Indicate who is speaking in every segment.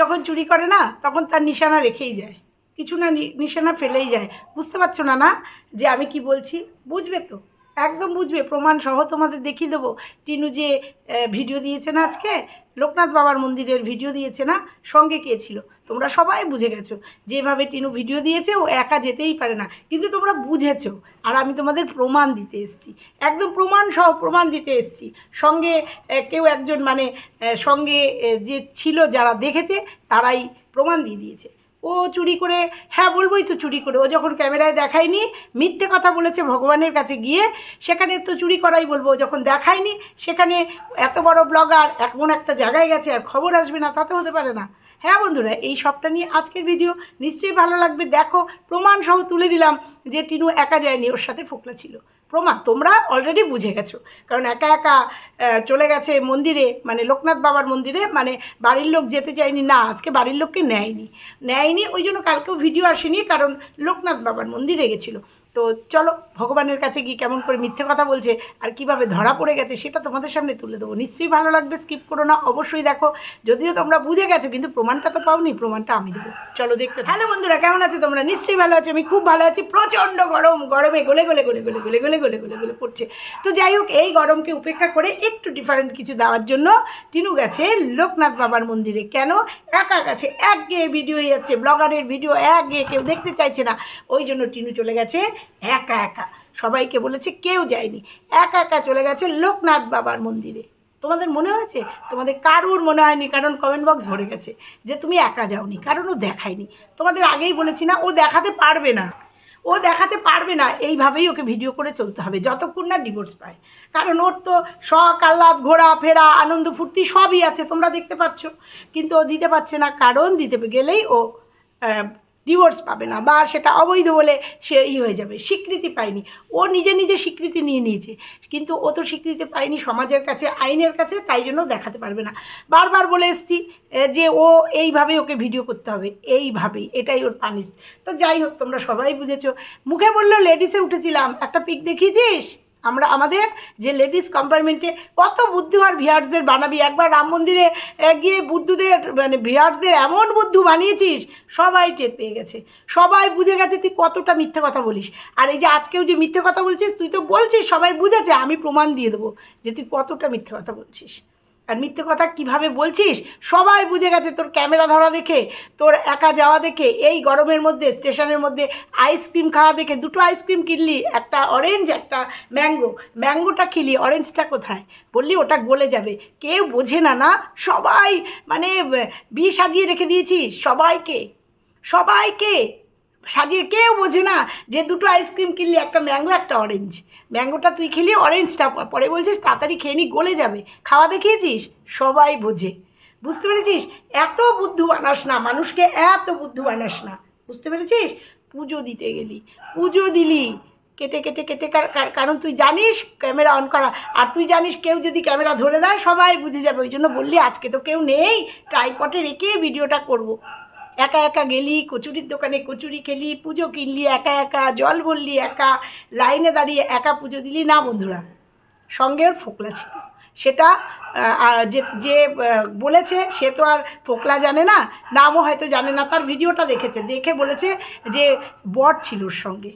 Speaker 1: যখন চুরি করে না, তখন তার নিশানা রেখেই যায়। কিছু না নিশানা ফেলেই যায়। বুঝতে পারছ না না যে আমি কি বলছি? বুঝবে তো। একদম বুঝবে। প্রমাণ সহ তোমাদের দেখিয়ে দেবো। টিনু যে ভিডিও দিয়েছে না আজকে, লোকনাথ বাবার মন্দিরের ভিডিও দিয়েছে না, সঙ্গে কে ছিল? তোমরা সবাই বুঝে গেছো। যেভাবে টিনু ভিডিও দিয়েছে, ও একা যেতেই পারে না। কিন্তু তোমরা বুঝেছ। আর আমি তোমাদের প্রমাণ দিতে এসেছি। একদম প্রমাণ সহ প্রমাণ দিতে এসেছি। সঙ্গে কেউ একজন মানে সঙ্গে যে ছিল যারা দেখেছে, তারাই প্রমাণ দিয়ে দিয়েছে। ও চুরি করে হ্যাঁ বলবোই তো চুরি করে। ও যখন ক্যামেরায় দেখায়নি, মিথ্যে কথা বলেছে ভগবানের কাছে গিয়ে, সেখানে তো চুরি করাই বলব। যখন দেখায়নি, সেখানে এত বড় ব্লগার, এমন একটা জায়গায় গেছে, আর খবর আসবে না, তাতে হতে পারে না। হ্যাঁ বন্ধুরা, এই সবটা নিয়ে আজকের ভিডিও নিশ্চয়ই ভালো লাগবে। দেখো, প্রমাণ সহ তুলে দিলাম যে টিনু একা যায়নি, ওর সাথে ফোকলা ছিল। প্রমাণ, তোমরা অলরেডি বুঝে গেছো। কারণ একা একা চলে গেছে মন্দিরে মানে লোকনাথ বাবার মন্দিরে মানে বাড়ির লোক যেতে চায়নি। না, আজকে বাড়ির লোককে নেয়নি। নেয়নি, ওই জন্য কালকেও ভিডিও আসেনি, কারণ লোকনাথ বাবার মন্দিরে গেছিল। তো চলো, ভগবানের কাছে গিয়ে কেমন করে মিথ্যে কথা বলছে আর কীভাবে ধরা পড়ে গেছে সেটা তোমাদের সামনে তুলে দেবো। নিশ্চয়ই ভালো লাগবে স্কিপ করো না, অবশ্যই দেখো। যদিও তোমরা বুঝে গেছো, কিন্তু প্রমাণটা তো পাওনি, প্রমাণটা আমি দেবো। চলো দেখতে হ্যালো বন্ধুরা, কেমন আছো তোমরা? নিশ্চয়ই ভালো আছো, আমি খুব ভালো আছি। প্রচণ্ড গরম, গরমে গলে গলে গলে গলে গলে গলে গলে গলে গলে পড়ছে। তো যাই হোক, এই গরমকে উপেক্ষা করে একটু ডিফারেন্ট কিছু দেওয়ার জন্য টিনু গেছে লোকনাথ বাবার মন্দিরে। কেন? একা গেছে এক গিয়ে ভিডিও যাচ্ছে। ব্লগারের ভিডিও এক কেউ দেখতে চাইছে না। ওই জন্য টিনু চলে গেছে। একা একা। সবাইকে বলেছে কেউ যায়নি। একা একা চলে গেছে লোকনাথ বাবার মন্দিরে। তোমাদের মনে হয়েছে? তোমাদের কারুর মনে হয়নি? কারণ কমেন্ট বক্স ভরে গেছে যে তুমি একা যাওনি, কারণ ও দেখায়নি। তোমাদের আগেই বলেছি না, ও দেখাতে পারবে না। ও দেখাতে পারবে না। এইভাবেই ওকে ভিডিও করে চলতে হবে, যতক্ষণ না ডিভোর্স পায়। কারণ ওর তো শখ, আহ্লাদ, ঘোরা, ফেরা, আনন্দ, ফুর্তি সবই আছে, তোমরা দেখতে পাচ্ছ। কিন্তু ও দিতে পারছে না, কারণ দিতে গেলেই ও ডিভোর্স পাবে না বা সেটা অবৈধ বলে সে ই হয়ে যাবে, স্বীকৃতি পায়নি। ও নিজে নিজে স্বীকৃতি নিয়ে নিয়েছে, কিন্তু ও তো স্বীকৃতি পায়নি সমাজের কাছে, আইনের কাছে, তাই জন্য দেখাতে পারবে না। বারবার বলে এসছি যে ও এইভাবেই ওকে ভিডিও করতে হবে, এইভাবেই, এটাই ওর পানিশ তো যাই হোক, তোমরা সবাই বুঝেছ। মুখে বলল লেডিসে উঠেছিলাম, একটা পিক দেখিয়েছিস? আমরা আমাদের যে লেডিস কম্পার্টমেন্টে কত বুদ্ধিমান ভিয়ার্সদের বানাবি, একবার রাম মন্দিরে গিয়ে বুদ্ধদের মানে ভিয়ার্সদের এমন বুদ্ধু বানিয়েছিস, সবাই টের পেয়ে গেছে। সবাই বুঝে গেছে তুই কতটা মিথ্যে কথা বলিস। আর এই যে আজকেও যে মিথ্যে কথা বলছিস, তুই তো বলছিস, সবাই বুঝেছে, আমি প্রমাণ দিয়ে দেবো যে তুই কতটা মিথ্যে কথা বলছিস। আর মিথ্যে কথা কীভাবে বলছিস? সবাই বুঝে গেছে তোর ক্যামেরা ধরা দেখে, তোর একা যাওয়া দেখে, এই গরমের মধ্যে, স্টেশনের মধ্যে আইসক্রিম খাওয়া দেখে দুটো আইসক্রিম কিনলি, একটা অরেঞ্জ একটা ম্যাঙ্গো ম্যাঙ্গোটা খেলি অরেঞ্জটা কোথায়? বললি ওটা গলে যাবে। কেউ বোঝে না না, সবাই মানে বিষ সাজিয়ে রেখে দিয়েছিস। সবাইকে সবাইকে। সাজিয়ে কেউ বোঝে না যে দুটো আইসক্রিম কিনলি, একটা ম্যাঙ্গো, একটা অরেঞ্জ ম্যাঙ্গোটা তুই খেলি অরেঞ্জটা পরে বলছিস তাড়াতাড়ি খেয়ে নি, গলে যাবে। খাওয়া দেখিয়েছিস? সবাই বোঝে। বুঝতে পেরেছিস? এত বুদ্ধু বানাস না, মানুষকে এত বুদ্ধু বানাস না। বুঝতে পেরেছিস? পুজো দিতে গেলি। পুজো দিলি। কেটে কেটে কেটে কার- কার- কারণ তুই জানিস ক্যামেরা অন করা। আর তুই জানিস কেউ যদি ক্যামেরা ধরে দেয়, সবাই বুঝে যাবে। ওই জন্য বললি, আজকে তো কেউ নেই। ট্রাইপটে রেখে ভিডিওটা করব। একা একা গেলি, কচুরির দোকানে কচুরি খেলি, পুজো কিনলি, একা একা জল ভরলি, একা লাইনে দাঁড়িয়ে একা পুজো দিলি, না বন্ধুরা, সঙ্গে ওর ফোকলা ছিল। সেটা যে যে বলেছে, সে তো আর ফোকলা জানে না, নামও হয়তো জানে না, তার ভিডিওটা দেখেছে, দেখে বলেছে যে বট ছিল ওর সঙ্গে।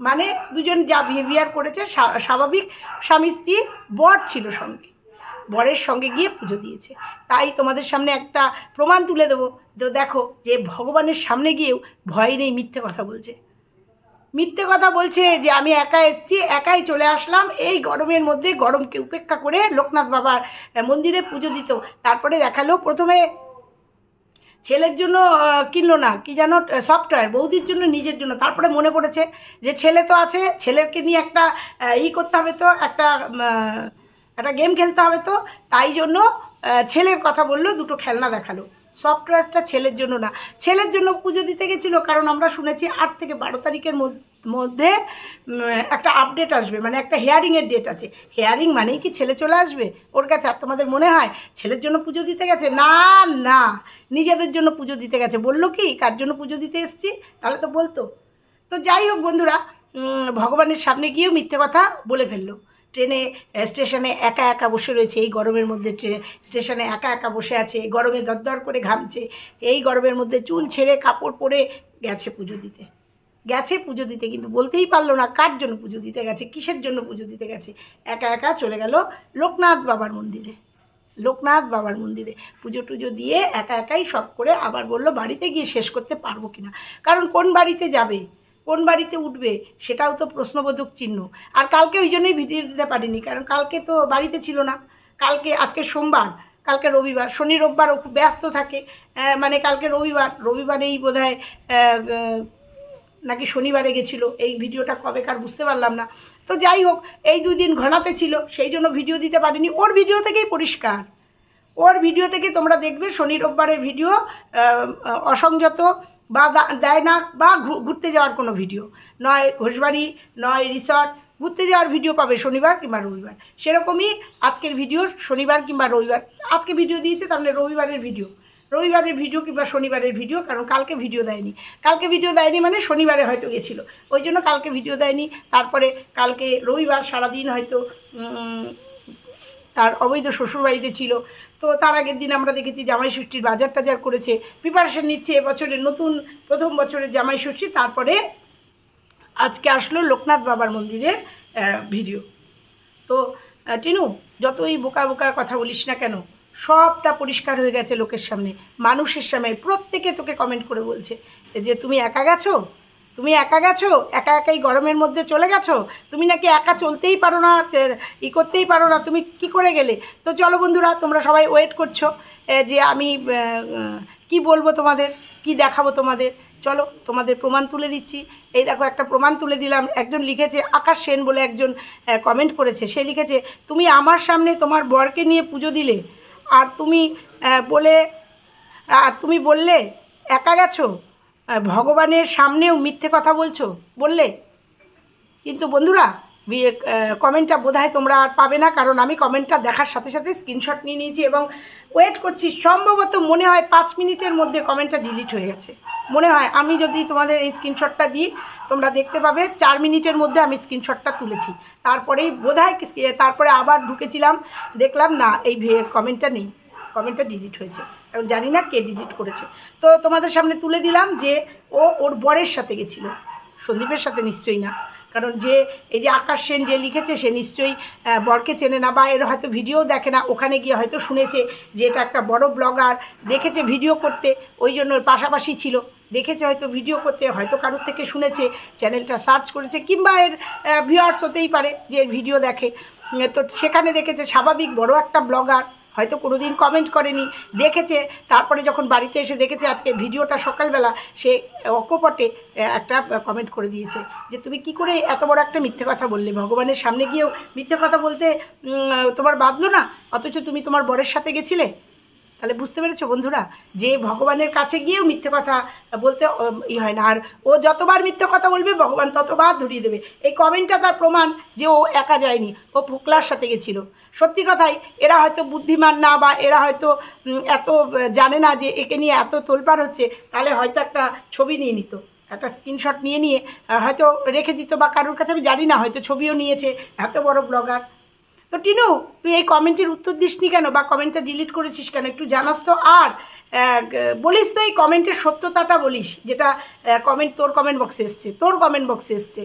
Speaker 1: মানে দুজন যা বিহেভিয়ার করেছে স্বা- স্বাভাবিক স্বামী স্ত্রী বট ছিল সঙ্গে। বরের সঙ্গে গিয়ে পুজো দিয়েছে। তাই তোমাদের সামনে একটা প্রমাণ তুলে দেবো। তো দেখো যে ভগবানের সামনে গিয়েও ভয় নেই মিথ্যে কথা বলছে। মিথ্যে কথা বলছে যে আমি একা এসছি, একাই চলে আসলাম, এই গরমের মধ্যে গরমকে উপেক্ষা করে লোকনাথ বাবার মন্দিরে পুজো দিত। তারপরে দেখাল প্রথমে ছেলের জন্য কিনলো না, কি যেন সফটওয়্যার বৌদির জন্য, নিজের জন্য। তারপরে মনে পড়েছে যে ছেলে তো আছে, ছেলেকে নিয়ে একটা ই করতে হবে তো, একটা একটা গেম খেলতে হবে তো, তাই জন্য ছেলের কথা বলল, দুটো খেলনা দেখাল। সফটওয়্যারটা ছেলের জন্য না। ছেলের জন্য পুজো দিতে গেছিল, কারণ আমরা শুনেছি আট থেকে বারো তারিখের মধ্যে একটা আপডেট আসবে মানে একটা হেয়ারিংয়ের ডেট আছে। হেয়ারিং মানেই কি ছেলে চলে আসবে? ওর কাছে আর তোমাদের মনে হয়? ছেলের জন্য পুজো দিতে গেছে? না না। নিজেদের জন্য পুজো দিতে গেছে। বলল কি, কার জন্য পুজো দিতে এসছি? তাহলে তো বলতো। তো যাই হোক বন্ধুরা ভগবানের সামনে গিয়েও মিথ্যে কথা বলে ফেলল। ট্রেনে স্টেশনে একা একা বসে রয়েছে। এই গরমের মধ্যে ট্রেনে স্টেশনে একা একা বসে আছে। গরমে দরদর করে ঘামছে। এই গরমের মধ্যে চুল ছেড়ে কাপড় পরে গেছে পুজো দিতে। গেছে পুজো দিতে, কিন্তু বলতেই পারল না কার জন্য পুজো দিতে গেছে, কিসের জন্য পুজো দিতে গেছে। একা একা চলে গেল লোকনাথ বাবার মন্দিরে। লোকনাথ বাবার মন্দিরে। পুজো টুজো দিয়ে একা একাই সব করে আবার বলল, বাড়িতে গিয়ে শেষ করতে পারব কিনা? কারণ কোন বাড়িতে যাবে? কোন বাড়িতে উঠবে সেটাও তো প্রশ্নবোধক চিহ্ন। আর কালকে ওই জন্যই ভিডিও দিতে পারিনি, কারণ কালকে তো বাড়িতে ছিল না। কালকে, আজকে সোমবার, কালকে রবিবার, শনি রোববার ও খুব ব্যস্ত থাকে। মানে কালকে রবিবার, রবিবারেই বোধ হয় নাকি শনিবারে গেছিল। এই ভিডিওটা কবেকার বুঝতে পারলাম না। তো যাই হোক, এই দুই দিন ঘনাতে ছিল, সেই জন্য ভিডিও দিতে পারিনি। ওর ভিডিও থেকেই পরিষ্কার। ওর ভিডিও থেকে তোমরা দেখবে শনি রোববারের ভিডিও অসংযত বা দেয় না বা ঘুরতে যাওয়ার কোনো ভিডিও নয় ঘোষবাড়ি, নয় রিসর্ট ঘুরতে যাওয়ার ভিডিও পাবে শনিবার কিংবা রবিবার। সেরকমই আজকের ভিডিও শনিবার কিংবা রবিবার। আজকে ভিডিও দিয়েছে, তার মানে রবিবারের ভিডিও রবিবারের ভিডিও কিংবা শনিবারের ভিডিও কারণ কালকে ভিডিও দেয়নি। কালকে ভিডিও দেয়নি মানে শনিবারে হয়তো গেছিল। ওই জন্য কালকে ভিডিও দেয়নি। তারপরে কালকে রবিবার সারাদিন হয়তো তার অবৈধ শ্বশুরবাড়িতে ছিল। তো তার আগের দিন আমরা দেখেছি জামাই ষষ্ঠীর বাজার টাজার করেছে। প্রিপারেশান নিচ্ছে এবছরের নতুন, প্রথম বছরের জামাই ষষ্ঠী। তারপরে আজকে আসলো লোকনাথ বাবার মন্দিরের ভিডিও। তো টিনু, যতই বোকা বোকা কথা বলিস না কেন, সবটা পরিষ্কার হয়ে গেছে লোকের সামনে। মানুষের সামনে প্রত্যেকে তোকে কমেন্ট করে বলছে যে, তুমি একা গেছো? তুমি একা গেছো? একা একাই গরমের মধ্যে চলে গেছো? তুমি নাকি একা চলতেই পারো না ই করতেই পারো না, তুমি কি করে গেলে? তো চলো বন্ধুরা, তোমরা সবাই ওয়েট করছ যে আমি কি বলব তোমাদের, কি দেখাবো তোমাদের? চলো, তোমাদের প্রমাণ তুলে দিচ্ছি। এই দেখো, একটা প্রমাণ তুলে দিলাম। একজন লিখেছে আকাশ সেন বলে একজন কমেন্ট করেছে। সে লিখেছে, তুমি আমার সামনে তোমার বরকে নিয়ে পুজো দিলে, আর তুমি বলে, আর তুমি বললে, একা গেছো ভগবানের সামনেও মিথ্যে কথা বলছো? বললে? কিন্তু বন্ধুরা কমেন্টটা বোধহয় তোমরা আর পাবে না, কারণ আমি কমেন্টটা দেখার সাথে সাথে স্ক্রিনশট নিয়ে নিয়েছি এবং ওয়েট করছি। সম্ভবত মনে হয় পাঁচ মিনিটের মধ্যে কমেন্টটা ডিলিট হয়ে গেছে। মনে হয় আমি যদি তোমাদের এই স্ক্রিনশটটা দিই, তোমরা দেখতে পাবে চার মিনিটের মধ্যে আমি স্ক্রিনশটটা তুলেছি। তারপরেই বোধহয় তারপরে আবার ঢুকেছিলাম, দেখলাম না, এই কমেন্টটা নেই। কমেন্টটা ডিলিট হয়েছে। এবং জানি না কে ডিলিট করেছে। তো তোমাদের সামনে তুলে দিলাম যে ও ওর বরের সাথে গেছিল। সন্দীপের সাথে নিশ্চয়ই না। কারণ যে, এই যে আকাশ সেন যে লিখেছে, সে নিশ্চয়ই বরকে চেনে না বা এর হয়তো ভিডিও দেখে না। ওখানে গিয়ে হয়তো শুনেছে যে এটা একটা বড় ব্লগার, দেখেছে ভিডিও করতে, ওই জন্য ওর পাশাপাশি ছিল। দেখেছে হয়তো ভিডিও করতে, হয়তো কারোর থেকে শুনেছে, চ্যানেলটা সার্চ করেছে, কিংবা এর ভিউয়ার্স হতেই পারে যে ভিডিও দেখে। তো সেখানে দেখেছে, স্বাভাবিক বড় একটা ব্লগার হয়তো কোনো দিন কমেন্ট করেনি, দেখেছে। তারপরে যখন বাড়িতে এসে দেখেছে আজকে ভিডিওটা সকালবেলা, সে অকপটে একটা কমেন্ট করে দিয়েছে যে, তুমি কি করে এত বড় একটা মিথ্যে কথা বললে? ভগবানের সামনে গিয়েও মিথ্যে কথা বলতে তোমার বাঁধলো না? অথচ তুমি তোমার বরের সাথে গেছিলে? তাহলে বুঝতে পেরেছ বন্ধুরা? যে ভগবানের কাছে গিয়েও মিথ্যে কথা বলতে ই হয় না। আর ও যতবার মিথ্যে কথা বলবে, ভগবান ততবার ধরিয়ে দেবে। এই কমেন্টটা তার প্রমাণ যে ও একা যায়নি, ও ফোকলার সাথে গেছিল। সত্যি কথাই, এরা হয়তো বুদ্ধিমান না বা এরা হয়তো এত জানে না যে একে নিয়ে এত তোলপাড় হচ্ছে, তাহলে হয়তো একটা ছবি নিয়ে নিত। একটা স্ক্রিনশট নিয়ে নিয়ে হয়তো রেখে দিত বা কারোর কাছে, আমি জানি না, হয়তো ছবিও নিয়েছে, এত বড় ব্লগার তো টিনু, তুই এই কমেন্টের উত্তর দিসনি কেন বা কমেন্টটা ডিলিট করেছিস কেন? একটু জানাস তো। আর বলিস তো এই কমেন্টের সত্যতাটা বলিস, যেটা কমেন্ট তোর কমেন্ট বক্সে এসছে, তোর কমেন্ট বক্সে এসছে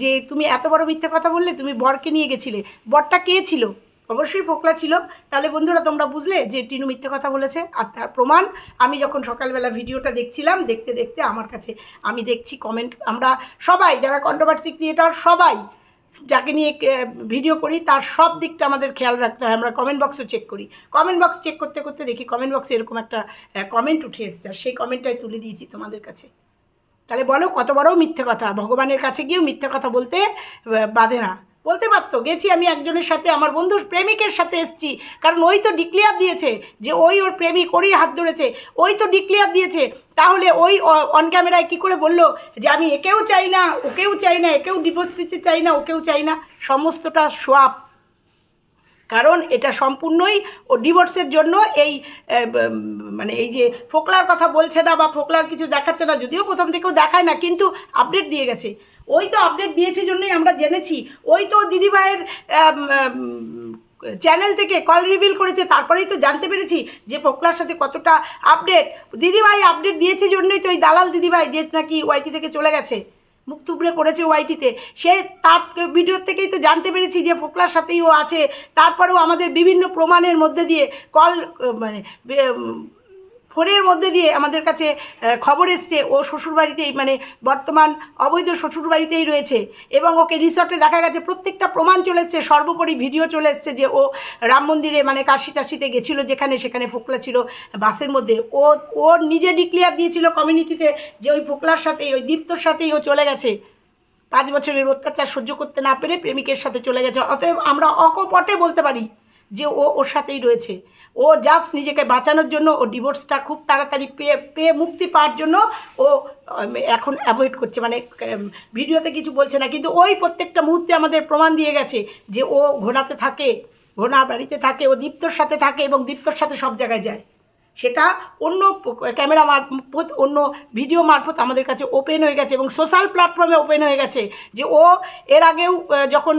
Speaker 1: যে তুমি এত বড় মিথ্যে কথা বললে, তুমি বরকে নিয়ে গেছিলে। বরটা কে ছিল? অবশ্যই পোকলা ছিল। তাহলে বন্ধুরা, তোমরা বুঝলে যে টিনু মিথ্যে কথা বলেছে। আর তার প্রমাণ, আমি যখন সকালবেলা ভিডিওটা দেখছিলাম, দেখতে দেখতে আমার কাছে, আমি দেখছি কমেন্ট আমরা সবাই, যারা কন্ট্রোভার্সি ক্রিয়েটার সবাই যাকে নিয়ে ভিডিও করি, তার সব দিকটা আমাদের খেয়াল রাখতে হয়। আমরা কমেন্ট বক্সও চেক করি। কমেন্ট বক্স চেক করতে করতে দেখি কমেন্ট বক্সে এরকম একটা কমেন্ট উঠে এসছে। আর সেই কমেন্টটাই তুলে দিয়েছি তোমাদের কাছে। তাহলে বলো, কত বড়ও মিথ্যে কথা। ভগবানের কাছে গিয়েও মিথ্যে কথা বলতে বাধে না। বলতে পারতো, গেছি আমি একজনের সাথে, আমার বন্ধুর প্রেমিকের সাথে এসেছি। কারণ ওই তো ডিক্লিয়ার দিয়েছে যে ওই ওর প্রেমিক ওরই হাত ধরেছে। ওই তো ডিক্লিয়ার দিয়েছে। তাহলে ওই অন ক্যামেরায় কী করে বলল যে আমি একেও চাই না, ওকেও চাই না, একেও ডিভোর্স দিতে চাই না, ওকেও চাই না? সমস্তটা সোয়াপ কারণ এটা সম্পূর্ণই ও ডিভোর্সের জন্য এই মানে এই যে ফোকলার কথা বলছে না বা ফোকলার কিছু দেখাচ্ছে না, যদিও প্রথম থেকেও দেখায় না, কিন্তু আপডেট দিয়ে গেছে। ওই তো আপডেট দিয়েছে জন্যই আমরা জেনেছি। ওই তো দিদিভাইয়ের চ্যানেল থেকে কল রিভিল করেছে, তারপরেই তো জানতে পেরেছি যে ফোকলার সাথে কতটা আপডেট দিদিভাই আপডেট দিয়েছে জন্যই তো ওই দালাল দিদিভাই যে নাকি ওয়াইটি থেকে চলে গেছে। মুখ তুবড়ে করেছে ওয়াইটিতে। সে তার ভিডিওর থেকেই তো জানতে পেরেছি যে ফোকলার সাথেই ও আছে। তারপরেও আমাদের বিভিন্ন প্রমাণের মধ্যে দিয়ে কল মানে ফোনের মধ্যে দিয়ে আমাদের কাছে খবর এসছে, ও শ্বশুরবাড়িতেই মানে বর্তমান অবৈধ শ্বশুরবাড়িতেই রয়েছে এবং ওকে রিসর্টে দেখা গেছে, প্রত্যেকটা প্রমাণ চলে এসছে, সর্বোপরি ভিডিও চলে এসছে যে ও রাম মন্দিরে মানে কাশি টাশিতে গেছিল যেখানে, সেখানে ফোকলা ছিল বাসের মধ্যে। ও ও নিজে ডিক্লেয়ার দিয়েছিল কমিউনিটিতে যে ওই ফোকলার সাথেই, ওই দীপ্তর সাথেই ও চলে গেছে। পাঁচ বছরের অত্যাচার সহ্য করতে না পেরে প্রেমিকের সাথে চলে গেছে। অতএব আমরা অকপটে বলতে পারি যে ও ওর সাথেই রয়েছে। ও জাস্ট নিজেকে বাঁচানোর জন্য ও ডিভোর্সটা খুব তাড়াতাড়ি পেয়ে পেয়ে মুক্তি পাওয়ার জন্য ও এখন অ্যাভয়েড করছে। মানে ভিডিওতে কিছু বলছে না। কিন্তু ওই প্রত্যেকটা মুহূর্তে আমাদের প্রমাণ দিয়ে গেছে যে ও ঘোড়াতে থাকে, ঘোড়া বাড়িতে থাকে, ও দীপ্তর সাথে থাকে এবং দীপ্তর সাথে সব জায়গায় যায়। সেটা অন্য ক্যামেরা মারফত, অন্য ভিডিও মারফত আমাদের কাছে ওপেন হয়ে গেছে এবং সোশ্যাল প্ল্যাটফর্মে ওপেন হয়ে গেছে যে ও এর আগেও যখন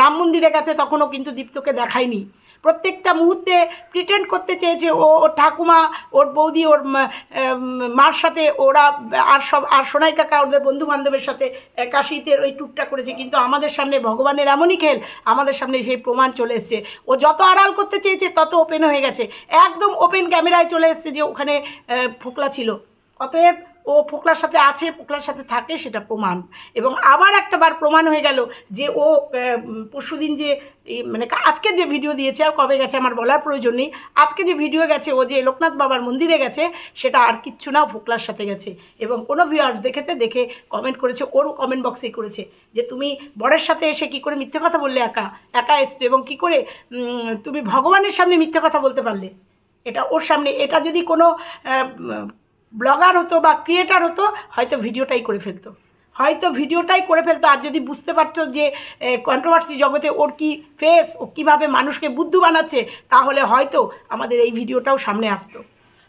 Speaker 1: রাম মন্দিরে গেছে তখনও কিন্তু দীপ্তকে দেখায়নি। প্রত্যেকটা মুহূর্তে প্রিটেন্ড করতে চেয়েছে ও, ওর ঠাকুমা, ওর বৌদি, ওর মার সাথে ওরা আর সব, আর সোনাই কাকা ওদের বন্ধু বান্ধবের সাথে কাশিতে ওই ট্যুরটা করেছে। কিন্তু আমাদের সামনে ভগবানের এমনই খেল, আমাদের সামনে সেই প্রমাণ চলে এসছে। ও যত আড়াল করতে চেয়েছে, তত ওপেন হয়ে গেছে। একদম ওপেন ক্যামেরায় চলে এসছে যে ওখানে ফোকলা ছিল। অতএব ও ফোকলার সাথে আছে ফোকলার সাথে থাকে সেটা প্রমাণ। এবং আবার একটা বার প্রমাণ হয়ে গেল যে ও পরশু দিন যে মানে আজকে যে ভিডিও দিয়েছে আর কবে গেছে আমার বলার প্রয়োজন নেই। আজকে যে ভিডিও গেছে, ও যে লোকনাথ বাবার মন্দিরে গেছে, সেটা আর কিচ্ছু না ফোকলার সাথে গেছে। এবং কোনো ভিউয়ার্স দেখেছে, দেখে কমেন্ট করেছে, ওর কমেন্ট বক্সেই করেছে যে তুমি বরের সাথে এসে কি করে মিথ্যে কথা বললে একা? একা এসছো এবং কি করে তুমি ভগবানের সামনে মিথ্যে কথা বলতে পারলে? এটা ওর সামনে, এটা যদি কোনো ব্লগার হতো বা ক্রিয়েটার হতো, হয়তো ভিডিওটাই করে ফেলতো। হয়তো ভিডিওটাই করে ফেলতো। আর যদি বুঝতে পারতো যে কন্ট্রোভার্সি জগতে ওর কি ফেস ও কীভাবে মানুষকে বুদ্ধু বানাচ্ছে, তাহলে হয়তো আমাদের এই ভিডিওটাও সামনে আসতো।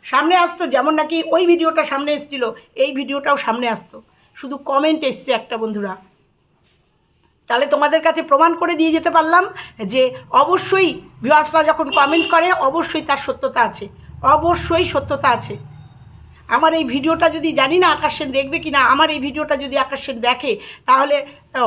Speaker 1: সামনে আসতো যেমন নাকি ওই ভিডিওটা সামনে এসেছিল, এই ভিডিওটাও সামনে আসতো। শুধু কমেন্ট এসছে একটা বন্ধুরা। তাহলে তোমাদের কাছে প্রমাণ করে দিয়ে যেতে পারলাম যে, অবশ্যই ভিউয়ার্সরা যখন কমেন্ট করে, অবশ্যই তার সত্যতা আছে। অবশ্যই সত্যতা আছে। আমার এই ভিডিওটা যদি জানি না আকাশ সেন দেখবে কি না আমার এই ভিডিওটা যদি আকাশ সেন দেখে, তাহলে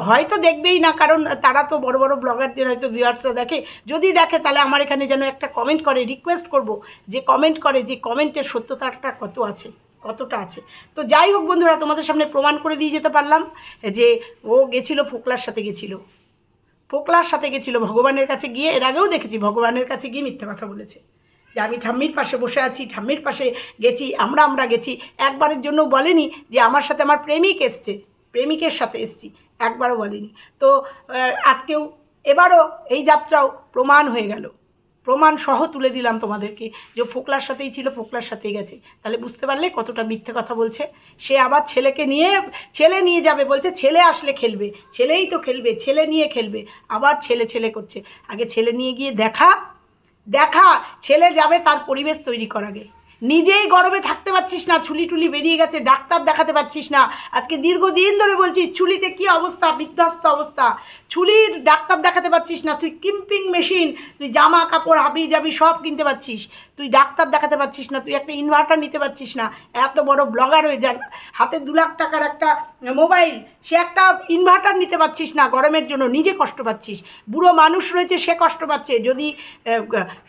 Speaker 1: হয়তো দেখবেই না, কারণ তারা তো বড় বড় ব্লগারদের হয়তো ভিউয়ার্সরা দেখে। যদি দেখে, তাহলে আমার এখানে যেন একটা কমেন্ট করে রিকোয়েস্ট করব, যে কমেন্ট করে যে কমেন্টের সত্যতাটা কত আছে, কতটা আছে। তো যাই হোক বন্ধুরা, তোমাদের সামনে প্রমাণ করে দিয়ে যেতে পারলাম, যে ও গেছিল, ফোকলার সাথে গেছিল। ফোকলার সাথে গেছিল, ভগবানের কাছে গিয়ে, এর আগেও দেখেছি, ভগবানের কাছে গিয়ে মিথ্যে কথা বলেছে। যে আমি ঠাম্মির পাশে বসে আছি, ঠাম্মির পাশে গেছি, আমরা আমরা গেছি। একবারের জন্য বলেনি যে আমার সাথে আমার প্রেমিক এসছে, প্রেমিকের সাথে এসছি, একবারও বলেনি। তো আজকেও এবারও এই যাত্রাও প্রমাণ হয়ে গেল। প্রমাণ সহ তুলে দিলাম তোমাদেরকে যে ফোকলার সাথেই ছিল, ফোকলার সাথেই গেছে। তাহলে বুঝতে পারলে কতটা মিথ্যে কথা বলছে। সে আবার ছেলেকে নিয়ে, ছেলে নিয়ে যাবে বলছে, ছেলে আসলে খেলবে, ছেলেই তো খেলবে, ছেলে নিয়ে খেলবে, আবার ছেলে ছেলে করছে। আগে ছেলে নিয়ে গিয়ে দেখা দেখা, ছেলে যাবে তার পরিবেশ তৈরি কর আগে। নিজেই গরমে থাকতে পারছিস না চুলি টুলি বেরিয়ে গেছে, ডাক্তার দেখাতে পারছিস না। আজকে দীর্ঘদিন ধরে বলছিস চুলিতে কি অবস্থা, বিধ্বস্ত অবস্থা? চুলির ডাক্তার দেখাতে পারছিস না, তুই কিম্পিং মেশিন, তুই জামা, কাপড়, হাবি যাবি সব কিনতে পারছিস। তুই ডাক্তার দেখাতে পারছিস না, তুই একটা ইনভার্টার নিতে পারছিস না। এত বড় ব্লগার হয়ে যান হাতে দু লাখ টাকার একটা মোবাইল, সে একটা ইনভার্টার নিতে পারছিস না গরমের জন্য, নিজে কষ্ট পাচ্ছিস। বুড়ো মানুষ রয়েছে, সে কষ্ট পাচ্ছে। যদি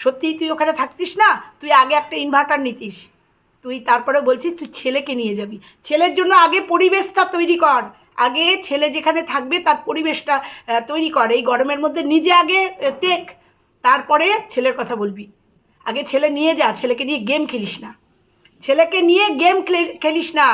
Speaker 1: সত্যিই তুই ওখানে থাকতিস না, তুই আগে একটা ইনভার্টার নিতিস। তুই তারপরে বলছিস, তুই ছেলেকে নিয়ে যাবি। ছেলের জন্য আগে পরিবেশটা তৈরি কর। আগে ছেলে যেখানে থাকবে, তার পরিবেশটা তৈরি কর। এই গরমের মধ্যে নিজে আগে টেক। তারপরে ছেলের কথা বলবি। আগে ছেলে নিয়ে যা, ছেলেকে নিয়ে গেম খেলিস না। ছেলেকে নিয়ে গেম খেলিস না।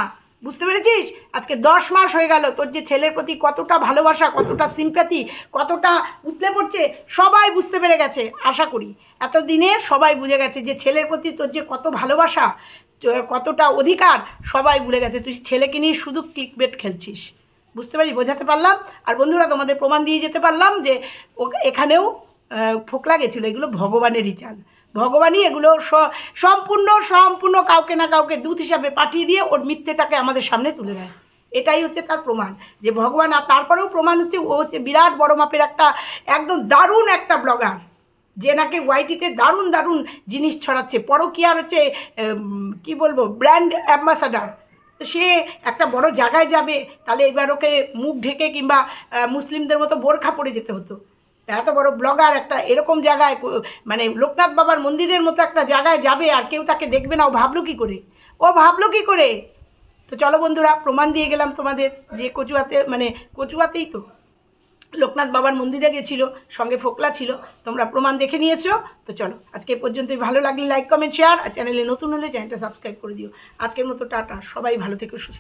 Speaker 1: বুঝতে পেরেছিস? আজকে দশ মাস হয়ে গেল, তোর যে ছেলের প্রতি কতটা ভালোবাসা, কতটা সিম্প্যাথি কতটা উতলে পড়ছে, সবাই বুঝতে পেরে গেছে, আশা করি। এতদিনে সবাই বুঝে গেছে যে ছেলের প্রতি তোর যে কত ভালোবাসা কতটা অধিকার, সবাই ভুলে গেছে। তুই ছেলেকে নিয়ে শুধু ক্লিক বেট খেলছিস। বুঝতে পারি বোঝাতে পারলাম? আর বন্ধুরা, তোমাদের প্রমাণ দিয়ে যেতে পারলাম যে এখানেও ফোকলা গেছিল। এগুলো ভগবানেরই চাল ভগবানই এগুলো সম্পূর্ণ সম্পূর্ণ কাউকে না কাউকে দূত হিসাবে পাঠিয়ে দিয়ে ওর মিথ্যেটাকে আমাদের সামনে তুলে দেয়। এটাই হচ্ছে তার প্রমাণ, যে ভগবান, আর তারপরেও প্রমাণ হচ্ছে ও হচ্ছে বিরাট বড় মাপের একটা একদম দারুণ একটা ব্লগার, যে নাকি ওয়াইটিতে দারুণ দারুণ জিনিস ছড়াচ্ছে। পরকীয়ার হচ্ছে কি বলব, ব্র্যান্ড অ্যাম্বাসাডার। সে একটা বড় জায়গায় যাবে, তাহলে এবার ওকে মুখ ঢেকে কিংবা মুসলিমদের মতো বোরখা পরে যেতে হতো। এত বড় ব্লগার একটা এরকম জায়গায় মানে লোকনাথ বাবার মন্দিরের মতো একটা জায়গায় যাবে আর কেউ তাকে দেখবে না, ও ভাবলো কী করে? ও ভাবলো কী করে? তো চলো বন্ধুরা, প্রমাণ দিয়ে গেলাম তোমাদের যে কচুয়াতে মানে কচুয়াতেই তো লোকনাথ বাবার মন্দিরে গেছিল, সঙ্গে ফোকলা ছিল, তোমরা প্রমাণ দেখে নিয়েছো। তো চলো, আজকে পর্যন্তই। ভালো লাগলে লাইক কমেন্ট শেয়ার আর চ্যানেলে নতুন হলে চ্যানেলটা সাবস্ক্রাইব করে দিও। আজকের মতো টাটা, সবাই ভালো থেকো, সুস্থ